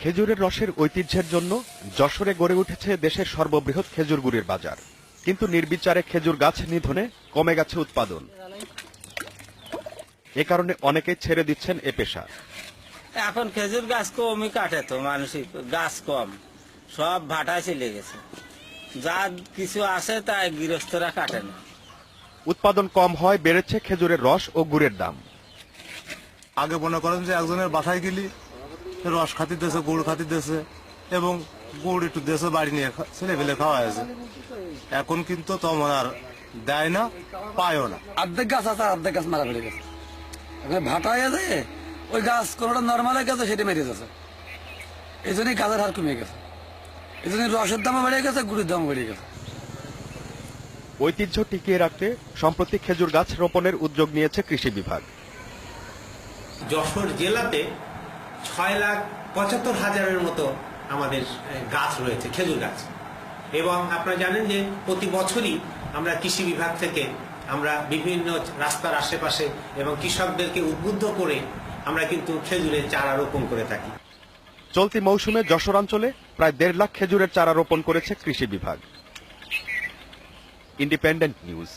খেজুরের রসের ঐতিহ্যের জন্য যশোরে গড়ে উঠেছে দেশের সর্ববৃহৎ খেজুর গুড়ির বাজার। কিন্তু নির্বিচারে খেজুর গাছ নিধনে কমে গেছে উৎপাদন। এ কারণে অনেকেই ছেড়ে দিচ্ছেন এ পেশা। এখন খেজুর গাছ কমই কাটে তো মানুষই গাছ কম। সব ভাটায় চলে গেছে। যা কিছু আছে তাই গৃহস্থরা কাটে না। উৎপাদন কম হয় বেড়েছে খেজুরের রস ও গুড়ের দাম। আগে মনে করেন যে একজনের বাসায় গেলি রস খাতি দেশে গুড় খাতি দেশে এবং গুড় একটু দেশে বাড়ি নিয়ে ছেলে ফেলে খাওয়া হয়েছে এখন কিন্তু তেমন আর দেয় না পায়ও না। অর্ধেক গাছ আছে অর্ধেক গাছ মারা ফেলে গেছে। এখন ভাটা হয়ে যায় ওই গাছ কোনোটা নর্মাল হয়ে গেছে সেটা মেরে যাচ্ছে এই জন্যই গাছের হার কমে গেছে। এই জন্য রসের দামও বেড়ে গেছে গুড়ের দামও বেড়ে গেছে। ঐতিহ্য টিকিয়ে রাখতে সম্প্রতি খেজুর গাছ রোপণের উদ্যোগ নিয়েছে কৃষি বিভাগ। যশোর জেলাতে ছয় লাখ পঁচাত্তর হাজারের মতো আমাদের গাছ রয়েছে, খেজুর গাছ। এবং আপনারা জানেন যে প্রতি বছরই আমরা কৃষি বিভাগ থেকে আমরা বিভিন্ন রাস্তার আশেপাশে এবং কৃষকদেরকে উদ্বুদ্ধ করে আমরা কিন্তু খেজুরের চারা রোপণ করে থাকি। চলতি মৌসুমে যশোরাঞ্চলে প্রায় দেড় লাখ খেজুরের চারা রোপণ করেছে কৃষি বিভাগ। Independent news